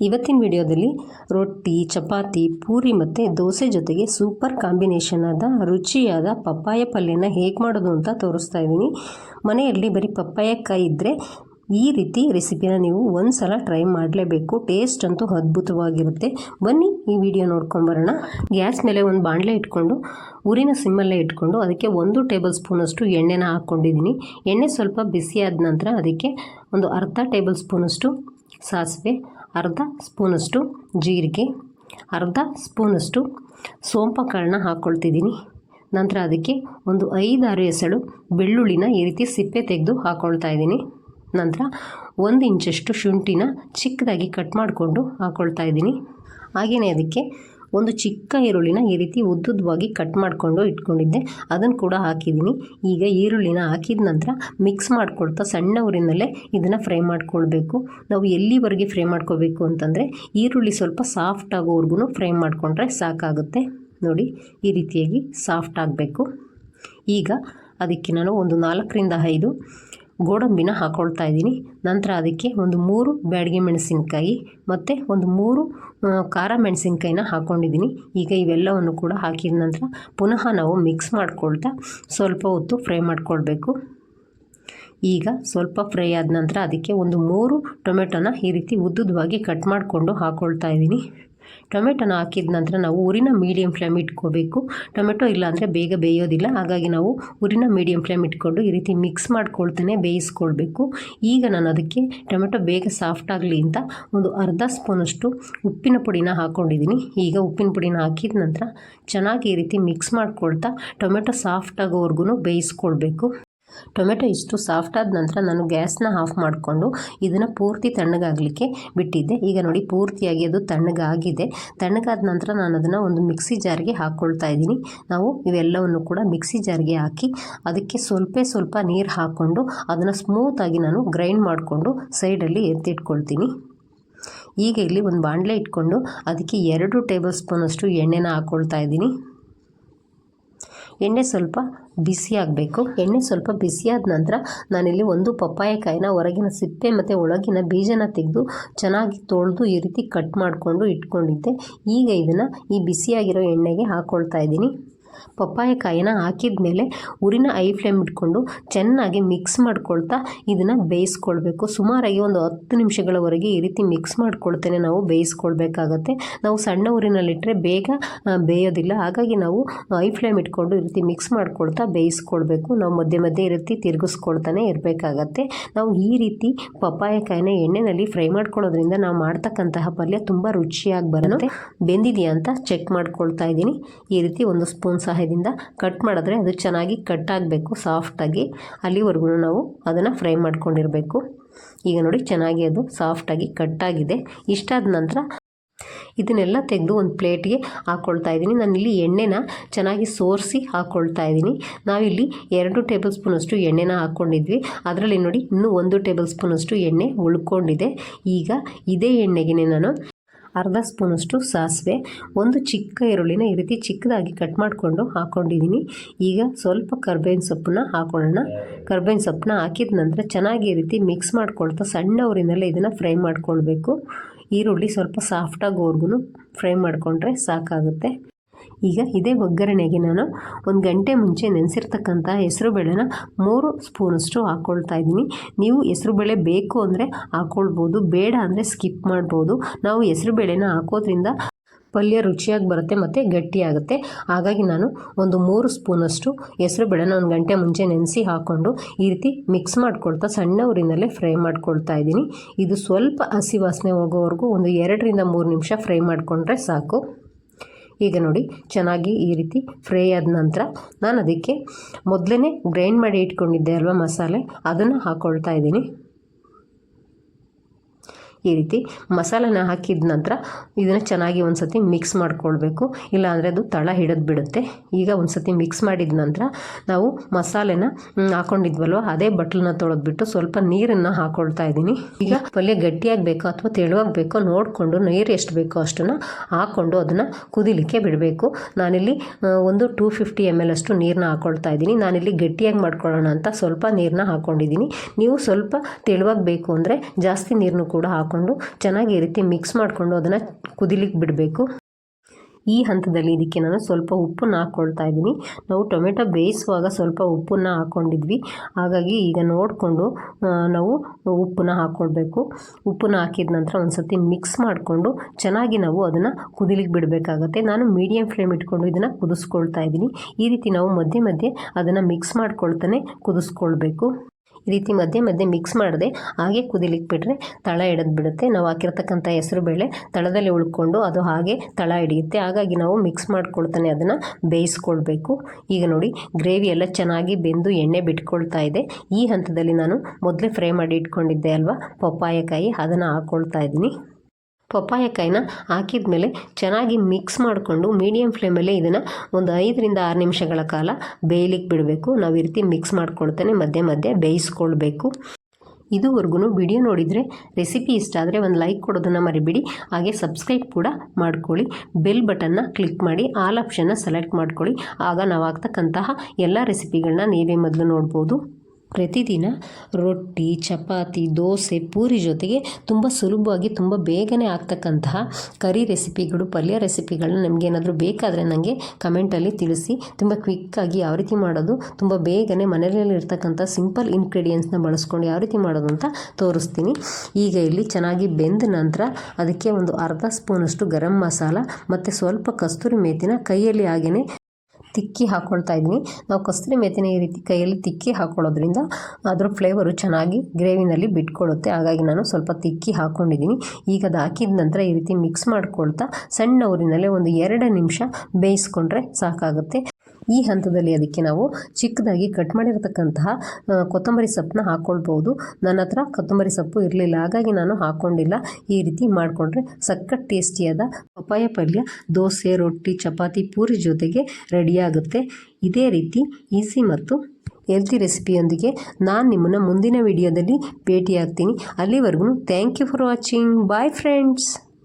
ಇವತ್ತಿನ ವಿಡಿಯೋದಲ್ಲಿ ರೊಟ್ಟಿ, ಚಪಾತಿ, ಪೂರಿ ಮತ್ತು ದೋಸೆ ಜೊತೆಗೆ ಸೂಪರ್ ಕಾಂಬಿನೇಷನ್ ಆದ ರುಚಿಯಾದ ಪಪ್ಪಾಯ ಪಲ್ಯನ ಹೇಗೆ ಮಾಡೋದು ಅಂತ ತೋರಿಸ್ತಾ ಇದ್ದೀನಿ. ಮನೆಯಲ್ಲಿ ಬರೀ ಪಪ್ಪಾಯ ಕಾಯಿ ಇದ್ದರೆ ಈ ರೀತಿ ರೆಸಿಪಿನ ನೀವು ಒಂದು ಸಲ ಟ್ರೈ ಮಾಡಲೇಬೇಕು. ಟೇಸ್ಟ್ ಅಂತೂ ಅದ್ಭುತವಾಗಿರುತ್ತೆ. ಬನ್ನಿ ಈ ವಿಡಿಯೋ ನೋಡ್ಕೊಂಬರೋಣ ಗ್ಯಾಸ್ ಮೇಲೆ ಒಂದು ಬಾಣಲೆ ಇಟ್ಕೊಂಡು, ಊರಿನ ಸಿಮ್ಮಲ್ಲೇ ಇಟ್ಕೊಂಡು ಅದಕ್ಕೆ ಒಂದು ಟೇಬಲ್ ಸ್ಪೂನಷ್ಟು ಎಣ್ಣೆನ ಹಾಕ್ಕೊಂಡಿದ್ದೀನಿ. ಎಣ್ಣೆ ಸ್ವಲ್ಪ ಬಿಸಿಯಾದ ನಂತರ ಅದಕ್ಕೆ ಒಂದು ಅರ್ಧ ಟೇಬಲ್ ಸ್ಪೂನಷ್ಟು ಸಾಸಿವೆ ಅರ್ಧ ಸ್ಪೂನಷ್ಟು ಜೀರಿಗೆ, ಅರ್ಧ ಸ್ಪೂನಷ್ಟು ಸೋಂಪ ಕಾಳನ್ನ ಹಾಕ್ಕೊಳ್ತಿದ್ದೀನಿ ನಂತರ ಅದಕ್ಕೆ ಒಂದು ಐದಾರು ಎಸಳು ಬೆಳ್ಳುಳ್ಳಿನ ಈ ರೀತಿ ಸಿಪ್ಪೆ ತೆಗೆದು ಹಾಕ್ಕೊಳ್ತಾ ಇದ್ದೀನಿ. ನಂತರ ಒಂದು ಇಂಚಷ್ಟು ಶುಂಠಿನ ಚಿಕ್ಕದಾಗಿ ಕಟ್ ಮಾಡಿಕೊಂಡು ಹಾಕ್ಕೊಳ್ತಾ ಇದ್ದೀನಿ. ಹಾಗೆಯೇ ಅದಕ್ಕೆ ಒಂದು ಚಿಕ್ಕ ಈರುಳ್ಳಿನ ಈ ರೀತಿ ಉದ್ದುದ್ದವಾಗಿ ಕಟ್ ಮಾಡಿಕೊಂಡು ಇಟ್ಕೊಂಡಿದ್ದೆ. ಅದನ್ನು ಕೂಡ ಹಾಕಿದ್ದೀನಿ. ಈಗ ಈರುಳ್ಳಿನ ಹಾಕಿದ ನಂತರ ಮಿಕ್ಸ್ ಮಾಡ್ಕೊಳ್ತಾ ಸಣ್ಣ ಊರಿನಲ್ಲೇ ಇದನ್ನು ಫ್ರೈ ಮಾಡ್ಕೊಳ್ಬೇಕು. ನಾವು ಎಲ್ಲಿವರೆಗೆ ಫ್ರೈ ಮಾಡ್ಕೋಬೇಕು ಅಂತಂದರೆ ಈರುಳ್ಳಿ ಸ್ವಲ್ಪ ಸಾಫ್ಟ್ ಆಗೋವರೆಗೂ ಫ್ರೈ ಮಾಡಿಕೊಂಡ್ರೆ ಸಾಕಾಗುತ್ತೆ. ನೋಡಿ, ಈ ರೀತಿಯಾಗಿ ಸಾಫ್ಟ್ ಆಗಬೇಕು. ಈಗ ಅದಕ್ಕೆ ನಾನು ಒಂದು ನಾಲ್ಕರಿಂದ ಐದು ಗೋಡಂಬಿನ ಹಾಕ್ಕೊಳ್ತಾ ಇದ್ದೀನಿ. ನಂತರ ಅದಕ್ಕೆ ಒಂದು ಮೂರು ಬ್ಯಾಡಿಗೆ ಮೆಣಸಿನಕಾಯಿ ಮತ್ತು ಒಂದು ಮೂರು ಖಾರ ಮೆಣಸಿನ್ಕಾಯಿನ ಹಾಕ್ಕೊಂಡಿದ್ದೀನಿ ಈಗ ಇವೆಲ್ಲವನ್ನು ಕೂಡ ಹಾಕಿದ ನಂತರ ಪುನಃ ನಾವು ಮಿಕ್ಸ್ ಮಾಡಿಕೊಳ್ತಾ ಸ್ವಲ್ಪ ಹೊತ್ತು ಫ್ರೈ ಮಾಡಿಕೊಳ್ಬೇಕು. ಈಗ ಸ್ವಲ್ಪ ಫ್ರೈ ಆದ ನಂತರ ಅದಕ್ಕೆ ಒಂದು ಮೂರು ಟೊಮೆಟೊನ ಈ ರೀತಿ ಉದ್ದುದ್ದವಾಗಿ ಕಟ್ ಮಾಡಿಕೊಂಡು ಹಾಕ್ಕೊಳ್ತಾ ಇದ್ದೀನಿ. ಟೊಮೆಟೊನ ಹಾಕಿದ ನಂತರ ನಾವು ಉರಿನ ಮೀಡಿಯಂ ಫ್ಲೇಮ್ ಇಟ್ಕೋಬೇಕು. ಟೊಮೆಟೊ ಇಲ್ಲ ಅಂದರೆ ಬೇಗ ಬೇಯೋದಿಲ್ಲ. ಹಾಗಾಗಿ ನಾವು ಉರಿನ ಮೀಡಿಯಂ ಫ್ಲೇಮ್ ಇಟ್ಕೊಂಡು ಈ ರೀತಿ ಮಿಕ್ಸ್ ಮಾಡ್ಕೊಳ್ತಾನೆ, ಬೇಯಿಸ್ಕೊಳ್ಬೇಕು. ಈಗ ನಾನು ಅದಕ್ಕೆ ಟೊಮೆಟೊ ಬೇಗ ಸಾಫ್ಟ್ ಆಗಲಿ ಅಂತ ಒಂದು ಅರ್ಧ ಸ್ಪೂನಷ್ಟು ಉಪ್ಪಿನ ಪುಡಿನ ಹಾಕ್ಕೊಂಡಿದ್ದೀನಿ ಈಗ ಉಪ್ಪಿನ ಪುಡಿನ ಹಾಕಿದ ನಂತರ ಚೆನ್ನಾಗಿ ಈ ರೀತಿ ಮಿಕ್ಸ್ ಮಾಡ್ಕೊಳ್ತಾ ಟೊಮೆಟೊ ಸಾಫ್ಟ್ ಆಗೋವರೆಗೂ ಬೇಯಿಸ್ಕೊಳ್ಬೇಕು. ಟೊಮೆಟೊ ಇಷ್ಟು ಸಾಫ್ಟ್ ಆದ ನಂತರ ನಾನು ಗ್ಯಾಸ್ನ ಆಫ್ ಮಾಡಿಕೊಂಡು ಇದನ್ನು ಪೂರ್ತಿ ತಣ್ಣಗಾಗಲಿಕ್ಕೆ ಬಿಟ್ಟಿದ್ದೆ. ಈಗ ನೋಡಿ ಪೂರ್ತಿಯಾಗಿ ಅದು ತಣ್ಣಗಾಗಿದೆ. ತಣ್ಣಗಾದ ನಂತರ ನಾನು ಅದನ್ನು ಒಂದು ಮಿಕ್ಸಿ ಜಾರ್ಗೆ ಹಾಕ್ಕೊಳ್ತಾ ಇದ್ದೀನಿ. ನಾವು ಇವೆಲ್ಲವನ್ನು ಕೂಡ ಮಿಕ್ಸಿ ಜಾರ್ಗೆ ಹಾಕಿ ಅದಕ್ಕೆ ಸ್ವಲ್ಪ ಸ್ವಲ್ಪ ನೀರು ಹಾಕ್ಕೊಂಡು ಅದನ್ನು ಸ್ಮೂತಾಗಿ ನಾನು ಗ್ರೈಂಡ್ ಮಾಡಿಕೊಂಡು ಸೈಡಲ್ಲಿ ಎತ್ತಿಟ್ಕೊಳ್ತೀನಿ. ಈಗ ಇಲ್ಲಿ ಒಂದು ಬಾಣಲೆ ಇಟ್ಕೊಂಡು ಅದಕ್ಕೆ ಎರಡು ಟೇಬಲ್ ಸ್ಪೂನಷ್ಟು ಎಣ್ಣೆನ ಹಾಕ್ಕೊಳ್ತಾ ಇದ್ದೀನಿ. ಎಣ್ಣೆ ಸ್ವಲ್ಪ ಬಿಸಿ ಆಗಬೇಕು. ಎಣ್ಣೆ ಸ್ವಲ್ಪ ಬಿಸಿಯಾದ ನಂತರ ನಾನಿಲ್ಲಿ ಒಂದು ಪಪ್ಪಾಯಕಾಯಿನ ಹೊರಗಿನ ಸಿಪ್ಪೆ ಮತ್ತು ಒಳಗಿನ ಬೀಜನ ತೆಗೆದು ಚೆನ್ನಾಗಿ ತೊಳೆದು ಈ ರೀತಿ ಕಟ್ ಮಾಡಿಕೊಂಡು ಇಟ್ಕೊಂಡಿದ್ದೆ. ಈಗ ಇದನ್ನು ಈ ಬಿಸಿಯಾಗಿರೋ ಎಣ್ಣೆಗೆ ಹಾಕ್ಕೊಳ್ತಾ ಇದ್ದೀನಿ. ಪಪ್ಪಾಯಕಾಯಿನ ಹಾಕಿದ ಮೇಲೆ ಉರಿನ ಐ ಫ್ಲೇಮ್ ಇಟ್ಕೊಂಡು ಚೆನ್ನಾಗಿ ಮಿಕ್ಸ್ ಮಾಡ್ಕೊಳ್ತಾ ಇದನ್ನು ಬೇಯಿಸ್ಕೊಳ್ಬೇಕು. ಸುಮಾರಾಗಿ ಒಂದು ಹತ್ತು ನಿಮಿಷಗಳವರೆಗೆ ಈ ರೀತಿ ಮಿಕ್ಸ್ ಮಾಡ್ಕೊಳ್ತೇನೆ. ನಾವು ಬೇಯಿಸ್ಕೊಳ್ಬೇಕಾಗತ್ತೆ. ನಾವು ಸಣ್ಣ ಊರಿನಲ್ಲಿಟ್ಟರೆ ಬೇಗ ಬೇಯೋದಿಲ್ಲ. ಹಾಗಾಗಿ ನಾವು ಐ ಫ್ಲೇಮ್ ಇಟ್ಕೊಂಡು ಈ ರೀತಿ ಮಿಕ್ಸ್ ಮಾಡ್ಕೊಳ್ತಾ ಬೇಯಿಸ್ಕೊಳ್ಬೇಕು. ನಾವು ಮಧ್ಯೆ ಮಧ್ಯೆ ಈ ರೀತಿ ತಿರುಗಿಸ್ಕೊಳ್ತಾನೆ ಇರಬೇಕಾಗತ್ತೆ. ನಾವು ಈ ರೀತಿ ಪಪ್ಪಾಯಕಾಯಿನ ಎಣ್ಣೆಯಲ್ಲಿ ಫ್ರೈ ಮಾಡ್ಕೊಳ್ಳೋದ್ರಿಂದ ನಾವು ಮಾಡ್ತಕ್ಕಂತಹ ಪಲ್ಯ ತುಂಬ ರುಚಿಯಾಗಿ ಬರುತ್ತೆ. ಬೆಂದಿದೆಯಾ ಅಂತ ಚೆಕ್ ಮಾಡ್ಕೊಳ್ತಾ ಇದ್ದೀನಿ. ಈ ರೀತಿ ಒಂದು ಸ್ಪೂನ್ ಸಹಾಯದಿಂದ ಕಟ್ ಮಾಡಿದ್ರೆ ಅದು ಚೆನ್ನಾಗಿ ಕಟ್ ಆಗಬೇಕು ಸಾಫ್ಟಾಗಿ ಅಲ್ಲಿವರೆಗೂ ನಾವು ಅದನ್ನು ಫ್ರೈ ಮಾಡ್ಕೊಂಡಿರಬೇಕು. ಈಗ ನೋಡಿ ಚೆನ್ನಾಗಿ ಅದು ಸಾಫ್ಟಾಗಿ ಕಟ್ಟಾಗಿದೆ ಇಷ್ಟಾದ ನಂತರ ಇದನ್ನೆಲ್ಲ ತೆಗೆದು ಒಂದು ಪ್ಲೇಟ್ಗೆ ಹಾಕ್ಕೊಳ್ತಾ ಇದ್ದೀನಿ. ನಾನಿಲ್ಲಿ ಎಣ್ಣೆನ ಚೆನ್ನಾಗಿ ಸೋರಿಸಿ ಹಾಕ್ಕೊಳ್ತಾ ಇದ್ದೀನಿ. ನಾವಿಲ್ಲಿ ಎರಡು ಟೇಬಲ್ ಸ್ಪೂನಷ್ಟು ಎಣ್ಣೆನ ಹಾಕ್ಕೊಂಡಿದ್ವಿ ಅದರಲ್ಲಿ ನೋಡಿ ಇನ್ನೂ ಒಂದು ಟೇಬಲ್ ಸ್ಪೂನಷ್ಟು ಎಣ್ಣೆ ಉಳ್ಕೊಂಡಿದೆ. ಈಗ ಇದೇ ಎಣ್ಣೆಗೆ ನಾನು ಅರ್ಧ ಸ್ಪೂನಷ್ಟು ಸಾಸಿವೆ, ಒಂದು ಚಿಕ್ಕ ಈರುಳ್ಳಿನ ಈ ರೀತಿ ಚಿಕ್ಕದಾಗಿ ಕಟ್ ಮಾಡಿಕೊಂಡು ಹಾಕ್ಕೊಂಡಿದ್ದೀನಿ ಈಗ ಸ್ವಲ್ಪ ಕರ್ಬೇವಿನ ಸೊಪ್ಪನ್ನ ಹಾಕೊಳ್ಳೋಣ. ಕರ್ಬೇವಿನ ಸೊಪ್ಪನ್ನ ಹಾಕಿದ ನಂತರ ಚೆನ್ನಾಗಿ ಈ ರೀತಿ ಮಿಕ್ಸ್ ಮಾಡ್ಕೊಳ್ತಾ ಸಣ್ಣ ಊರಿನಲ್ಲೇ ಇದನ್ನು ಫ್ರೈ ಮಾಡ್ಕೊಳ್ಬೇಕು. ಈರುಳ್ಳಿ ಸ್ವಲ್ಪ ಸಾಫ್ಟಾಗಿ ಅವ್ರಿಗೂ ಫ್ರೈ ಮಾಡಿಕೊಂಡ್ರೆ ಸಾಕಾಗುತ್ತೆ. ಈಗ ಇದೇ ಒಗ್ಗರಣೆಗೆ ನಾನು ಒಂದು ಗಂಟೆ ಮುಂಚೆ ನೆನೆಸಿರ್ತಕ್ಕಂಥ ಹೆಸರುಬೇಳೆನ ಮೂರು ಸ್ಪೂನಷ್ಟು ಹಾಕ್ಕೊಳ್ತಾ ಇದ್ದೀನಿ. ನೀವು ಹೆಸರುಬೇಳೆ ಬೇಕು ಅಂದರೆ ಹಾಕ್ಕೊಳ್ಬೋದು ಬೇಡ ಅಂದರೆ ಸ್ಕಿಪ್ ಮಾಡ್ಬೋದು. ನಾವು ಹೆಸರುಬೇಳೆನ ಹಾಕೋದ್ರಿಂದ ಪಲ್ಯ ರುಚಿಯಾಗಿ ಬರುತ್ತೆ ಮತ್ತು ಗಟ್ಟಿಯಾಗುತ್ತೆ. ಹಾಗಾಗಿ ನಾನು ಒಂದು ಮೂರು ಸ್ಪೂನಷ್ಟು ಹೆಸರು ಬೇಳೆನ ಒಂದು ಗಂಟೆ ಮುಂಚೆ ನೆನೆಸಿ ಹಾಕ್ಕೊಂಡು ಈ ರೀತಿ ಮಿಕ್ಸ್ ಮಾಡ್ಕೊಳ್ತಾ ಸಣ್ಣ ಊರಿನಲ್ಲೇ ಫ್ರೈ ಮಾಡ್ಕೊಳ್ತಾ ಇದ್ದೀನಿ. ಇದು ಸ್ವಲ್ಪ ಹಸಿ ವಾಸನೆ ಹೋಗೋವರೆಗೂ ಒಂದು ಎರಡರಿಂದ ಮೂರು ನಿಮಿಷ ಫ್ರೈ ಮಾಡಿಕೊಂಡ್ರೆ ಸಾಕು. ಈಗ ನೋಡಿ, ಚೆನ್ನಾಗಿ ಈ ರೀತಿ ಫ್ರೈ ಆದ ನಂತರ ನಾನು ಅದಕ್ಕೆ ಮೊದಲೇ ಗ್ರೈಂಡ್ ಮಾಡಿ ಇಟ್ಕೊಂಡಿದ್ದೆ ಅಲ್ವಾ ಮಸಾಲೆ? ಅದನ್ನು ಹಾಕ್ಕೊಳ್ತಾ ಇದ್ದೀನಿ. ಈ ರೀತಿ ಮಸಾಲೆನ ಹಾಕಿದ ನಂತರ ಇದನ್ನು ಚೆನ್ನಾಗಿ ಒಂದು ಸತಿ ಮಿಕ್ಸ್ ಮಾಡ್ಕೊಳ್ಬೇಕು. ಇಲ್ಲಾಂದರೆ ಅದು ತಳ ಹಿಡಿದು ಬಿಡುತ್ತೆ. ಈಗ ಒಂದು ಸತಿ ಮಿಕ್ಸ್ ಮಾಡಿದ ನಂತರ ನಾವು ಮಸಾಲೆನ ಹಾಕೊಂಡಿದ್ವಲ್ವ, ಅದೇ ಬಟ್ಲನ್ನ ತೊಳೆದ್ಬಿಟ್ಟು ಸ್ವಲ್ಪ ನೀರನ್ನು ಹಾಕೊಳ್ತಾ ಇದ್ದೀನಿ. ಈಗ ಪಲ್ಯ ಗಟ್ಟಿಯಾಗಬೇಕೋ ಅಥವಾ ತೆಳುವಾಗಬೇಕೋ ನೋಡಿಕೊಂಡು ನೀರು ಎಷ್ಟು ಬೇಕೋ ಅಷ್ಟನ್ನು ಹಾಕ್ಕೊಂಡು ಅದನ್ನು ಕುದಿಲಿಕ್ಕೆ ಬಿಡಬೇಕು. ನಾನಿಲ್ಲಿ ಒಂದು ಟೂ ಫಿಫ್ಟಿ ಎಂ ಎಲ್ ಅಷ್ಟು ನೀರನ್ನ ಹಾಕೊಳ್ತಾ ಇದ್ದೀನಿ. ನಾನಿಲ್ಲಿ ಗಟ್ಟಿಯಾಗಿ ಮಾಡ್ಕೊಳ್ಳೋಣ ಅಂತ ಸ್ವಲ್ಪ ನೀರನ್ನ ಹಾಕ್ಕೊಂಡಿದ್ದೀನಿ ನೀವು ಸ್ವಲ್ಪ ತೆಳುವಾಗಿ ಬೇಕು ಅಂದರೆ ಜಾಸ್ತಿ ನೀರನ್ನು ಕೂಡ ಹಾಕ್ಕೊಂಡು ಹಾಕ್ಕೊಂಡು ಚೆನ್ನಾಗಿ ಈ ರೀತಿ ಮಿಕ್ಸ್ ಮಾಡಿಕೊಂಡು ಅದನ್ನು ಕುದಿಲಿಕ್ಕೆ ಬಿಡಬೇಕು. ಈ ಹಂತದಲ್ಲಿ ಇದಕ್ಕೆ ನಾನು ಸ್ವಲ್ಪ ಉಪ್ಪನ್ನು ಹಾಕ್ಕೊಳ್ತಾ ಇದ್ದೀನಿ. ನಾವು ಟೊಮೆಟೊ ಬೇಯಿಸುವಾಗ ಸ್ವಲ್ಪ ಉಪ್ಪನ್ನು ಹಾಕ್ಕೊಂಡಿದ್ವಿ ಹಾಗಾಗಿ ಈಗ ನೋಡಿಕೊಂಡು ನಾವು ಉಪ್ಪನ್ನು ಹಾಕ್ಕೊಳ್ಬೇಕು ಉಪ್ಪನ್ನ ಹಾಕಿದ ನಂತರ ಒಂದು ಸರ್ತಿ ಮಿಕ್ಸ್ ಮಾಡಿಕೊಂಡು ಚೆನ್ನಾಗಿ ನಾವು ಅದನ್ನು ಕುದಿಲಿಕ್ಕೆ ಬಿಡಬೇಕಾಗತ್ತೆ. ನಾನು ಮೀಡಿಯಮ್ ಫ್ಲೇಮ್ ಇಟ್ಕೊಂಡು ಇದನ್ನು ಕುದಿಸ್ಕೊಳ್ತಾ ಇದ್ದೀನಿ. ಈ ರೀತಿ ನಾವು ಮಧ್ಯೆ ಮಧ್ಯೆ ಅದನ್ನು ಮಿಕ್ಸ್ ಮಾಡ್ಕೊಳ್ತಾನೆ ಕುದಿಸ್ಕೊಳ್ಬೇಕು. ಈ ರೀತಿ ಮಧ್ಯೆ ಮಧ್ಯೆ ಮಿಕ್ಸ್ ಮಾಡಿದೆ, ಹಾಗೆ ಕುದಿಲಿಕ್ಕೆ ಬಿಟ್ಟರೆ ತಳ ಹಿಡಿದು ಬಿಡುತ್ತೆ. ನಾವು ಹಾಕಿರ್ತಕ್ಕಂಥ ಹೆಸರು ಬೇಳೆ ತಳದಲ್ಲಿ ಉಳ್ಕೊಂಡು ಅದು ಹಾಗೆ ತಳ ಹಿಡಿಯುತ್ತೆ. ಹಾಗಾಗಿ ನಾವು ಮಿಕ್ಸ್ ಮಾಡ್ಕೊಳ್ತಾನೆ ಅದನ್ನು ಬೇಯಿಸ್ಕೊಳ್ಬೇಕು. ಈಗ ನೋಡಿ ಗ್ರೇವಿ ಎಲ್ಲ ಚೆನ್ನಾಗಿ ಬೆಂದು ಎಣ್ಣೆ ಬಿಟ್ಕೊಳ್ತಾ ಇದೆ. ಈ ಹಂತದಲ್ಲಿ ನಾನು ಮೊದಲೇ ಫ್ರೈ ಮಾಡಿ ಇಟ್ಕೊಂಡಿದ್ದೆ ಅಲ್ವಾ? ಪಪ್ಪಾಯಕಾಯಿ, ಅದನ್ನು ಹಾಕ್ಕೊಳ್ತಾ ಇದ್ದೀನಿ. ಪಪ್ಪಾಯಕಾಯಿನ ಹಾಕಿದ ಮೇಲೆ ಚೆನ್ನಾಗಿ ಮಿಕ್ಸ್ ಮಾಡಿಕೊಂಡು ಮೀಡಿಯಮ್ ಫ್ಲೇಮಲ್ಲೇ ಇದನ್ನು ಒಂದು ಐದರಿಂದ ಆರು ನಿಮಿಷಗಳ ಕಾಲ ಬೇಯಲಿಕ್ಕೆ ಬಿಡಬೇಕು. ನಾವು ಈ ರೀತಿ ಮಿಕ್ಸ್ ಮಾಡ್ಕೊಳ್ತಾನೆ, ಮಧ್ಯೆ ಮಧ್ಯೆ ಬೇಯಿಸ್ಕೊಳ್ಬೇಕು. ಇದುವರೆಗೂ ವಿಡಿಯೋ ನೋಡಿದರೆ ರೆಸಿಪಿ ಇಷ್ಟ ಆದರೆ ಒಂದು ಲೈಕ್ ಕೊಡೋದನ್ನು ಮರಿಬೇಡಿ. ಹಾಗೆ ಸಬ್ಸ್ಕ್ರೈಬ್ ಕೂಡ ಮಾಡ್ಕೊಳ್ಳಿ. ಬೆಲ್ ಬಟನ್ನ ಕ್ಲಿಕ್ ಮಾಡಿ ಆಲ್ ಆಪ್ಷನ್ನ ಸೆಲೆಕ್ಟ್ ಮಾಡ್ಕೊಳ್ಳಿ. ಆಗ ನಾವು ಆಗ್ತಕ್ಕಂತಹ ಎಲ್ಲ ರೆಸಿಪಿಗಳನ್ನ ನೀವೇ ಮೊದಲು ನೋಡ್ಬೋದು. ಪ್ರತಿದಿನ ರೊಟ್ಟಿ, ಚಪಾತಿ, ದೋಸೆ, ಪೂರಿ ಜೊತೆಗೆ ತುಂಬ ಸುಲಭವಾಗಿ ತುಂಬ ಬೇಗನೆ ಆಗ್ತಕ್ಕಂತಹ ಕರಿ ರೆಸಿಪಿಗಳು, ಪಲ್ಯ ರೆಸಿಪಿಗಳನ್ನ ನಿಮಗೇನಾದರೂ ಬೇಕಾದರೆ ನನಗೆ ಕಮೆಂಟಲ್ಲಿ ತಿಳಿಸಿ. ತುಂಬ ಕ್ವಿಕ್ಕಾಗಿ ಯಾವ ರೀತಿ ಮಾಡೋದು, ತುಂಬ ಬೇಗನೆ ಮನೆಯಲ್ಲಿ ಇರ್ತಕ್ಕಂಥ ಸಿಂಪಲ್ ಇಂಗ್ರೀಡಿಯೆಂಟ್ಸ್ನ ಬಳಸ್ಕೊಂಡು ಯಾವ ರೀತಿ ಮಾಡೋದು ಅಂತ ತೋರಿಸ್ತೀನಿ. ಈಗ ಇಲ್ಲಿ ಚೆನ್ನಾಗಿ ಬೆಂದ ನಂತರ ಅದಕ್ಕೆ ಒಂದು ಅರ್ಧ ಸ್ಪೂನಷ್ಟು ಗರಂ ಮಸಾಲ, ಮತ್ತು ಸ್ವಲ್ಪ ಕಸ್ತೂರಿ ಮೇತಿನ ಕೈಯಲ್ಲಿ ಹಾಗೆಯೇ ತಿಕ್ಕಿ ಹಾಕ್ಕೊಳ್ತಾ ಇದ್ದೀನಿ ನಾವು ಕಸ್ತೂರಿ ಮೆಥಿನ ಈ ರೀತಿ ಕೈಯಲ್ಲಿ ತಿಕ್ಕಿ ಹಾಕ್ಕೊಳ್ಳೋದ್ರಿಂದ ಅದರ ಫ್ಲೇವರು ಚೆನ್ನಾಗಿ ಗ್ರೇವಿನಲ್ಲಿ ಬಿಟ್ಕೊಳ್ಳುತ್ತೆ ಹಾಗಾಗಿ ನಾನು ಸ್ವಲ್ಪ ತಿಕ್ಕಿ ಹಾಕ್ಕೊಂಡಿದ್ದೀನಿ ಈಗ ಅದು ಹಾಕಿದ ನಂತರ ಈ ರೀತಿ ಮಿಕ್ಸ್ ಮಾಡ್ಕೊಳ್ತಾ ಸಣ್ಣ ಊರಿನಲ್ಲೇ ಒಂದು ಎರಡು ನಿಮಿಷ ಬೇಯಿಸ್ಕೊಂಡ್ರೆ ಸಾಕಾಗುತ್ತೆ. ಈ ಹಂತದಲ್ಲಿ ಅದಕ್ಕೆ ನಾವು ಚಿಕ್ಕದಾಗಿ ಕಟ್ ಮಾಡಿರತಕ್ಕಂತಹ ಕೊತ್ತಂಬರಿ ಸೊಪ್ಪನ್ನ ಹಾಕ್ಕೊಳ್ಬೋದು ನನ್ನ ಹತ್ರ ಕೊತ್ತಂಬರಿ ಸೊಪ್ಪು ಇರಲಿಲ್ಲ, ಹಾಗಾಗಿ ನಾನು ಹಾಕ್ಕೊಂಡಿಲ್ಲ ಈ ರೀತಿ ಮಾಡಿಕೊಂಡ್ರೆ ಸಖತ್ ಟೇಸ್ಟಿಯಾದ ಪಪ್ಪಾಯ ಪಲ್ಯ, ದೋಸೆ, ರೊಟ್ಟಿ, ಚಪಾತಿ, ಪೂರಿ ಜೊತೆಗೆ ರೆಡಿಯಾಗುತ್ತೆ. ಇದೇ ರೀತಿ ಈಸಿ ಮತ್ತು ಹೆಲ್ತಿ ರೆಸಿಪಿಯೊಂದಿಗೆ ನಾನು ನಿಮ್ಮನ್ನು ಮುಂದಿನ ವಿಡಿಯೋದಲ್ಲಿ ಭೇಟಿಯಾಗ್ತೀನಿ. ಅಲ್ಲಿವರೆಗೂ thank you for watching bye friends